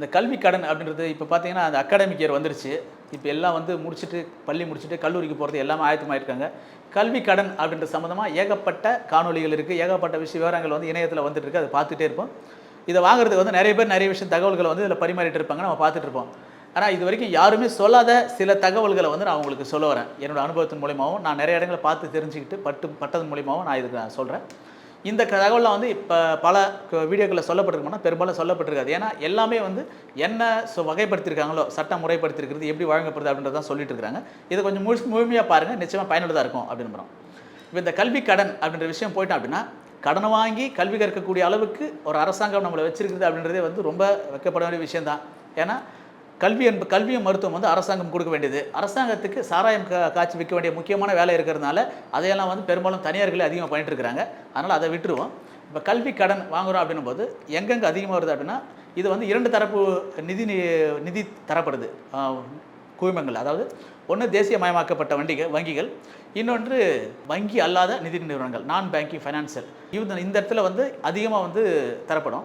இந்த கல்வி கடன் அப்படின்றது இப்போ பார்த்தீங்கன்னா அந்த அகாடமிக் இயர் வந்துருச்சு. இப்போ எல்லாம் வந்து முடிச்சுட்டு பள்ளி முடிச்சுட்டு கல்லூரிக்கு போகிறது எல்லாமே ஆயத்தமாயிருக்காங்க கல்வி கடன் அப்படின்ற சம்மந்தமாக ஏகப்பட்ட காணொளிகள் இருக்குது ஏகப்பட்ட விஷய விவரங்கள் வந்து இணையத்தில் வந்துட்டு அதை பார்த்துட்டே இருப்போம். இதை வாங்குறதுக்கு வந்து நிறைய பேர் நிறைய விஷயம் தகவல்களை வந்து இதில் பரிமாறிட்டு இருப்பாங்க. நம்ம பார்த்துட்டு இருப்போம். ஆனால் இது வரைக்கும் யாருமே சொல்லாத சில தகவல்களை வந்து நான் உங்களுக்கு சொல்ல வரேன். என்னோடய அனுபவத்தின் மூலியமாகவும் நான் நிறைய இடங்களை பார்த்து தெரிஞ்சுக்கிட்டு பட்டு பட்டதன் மூலியமாகவும் நான் இதுக்கு நான் சொல்கிறேன் இந்த தகவலாம் வந்து இப்போ பல வீடியோக்களில் சொல்லப்பட்டிருக்கோம்னா பெரும்பாலும் சொல்லப்பட்டிருக்காது. ஏன்னா எல்லாமே வந்து என்ன சொ வகைப்படுத்தியிருக்காங்களோ சட்டம் முறைப்படுத்திருக்கிறது எப்படி வழங்கப்படுது அப்படின்றத சொல்லிட்டு இருக்காங்க. இதை கொஞ்சம் முழு முழுமையாக பாருங்கள் நிச்சயமாக பயனுள்ளதாக இருக்கும் அப்படின்னு இப்போ இந்த கல்வி கடன் அப்படின்ற விஷயம் போயிட்டோம் அப்படின்னா கடனை வாங்கி கல்வி கற்கக்கூடிய அளவுக்கு ஒரு அரசாங்கம் நம்மளை வச்சிருக்குது அப்படின்றதே வந்து ரொம்ப வைக்கப்பட வேண்டிய விஷயம்தான். ஏன்னா கல்வி என்ப கல்வியும் மருத்துவம் வந்து அரசாங்கம் கொடுக்க வேண்டியது. அரசாங்கத்துக்கு சாராயம் கா காய்ச்சி விற்க வேண்டிய முக்கியமான வேலை இருக்கிறதுனால அதையெல்லாம் வந்து பெரும்பாலும் தனியார்களே அதிகமாக பண்ணிட்டு இருக்கிறாங்க. அதனால் அதை விட்டுருவோம். இப்போ கல்வி கடன் வாங்குறோம் அப்படின்னும் போது எங்கெங்கே அதிகமாக வருது அப்படின்னா இது வந்து இரண்டு தரப்பு நிதி நி- நிதி தரப்படுது. குழுமங்கள். அதாவது ஒன்று தேசியமயமாக்கப்பட்ட வண்டிகள் வங்கிகள் இன்னொன்று வங்கி அல்லாத நிதி நிறுவனங்கள் நான் பேங்கிங் ஃபைனான்சியல் இது இந்த இடத்துல வந்து அதிகமாக வந்து தரப்படும்.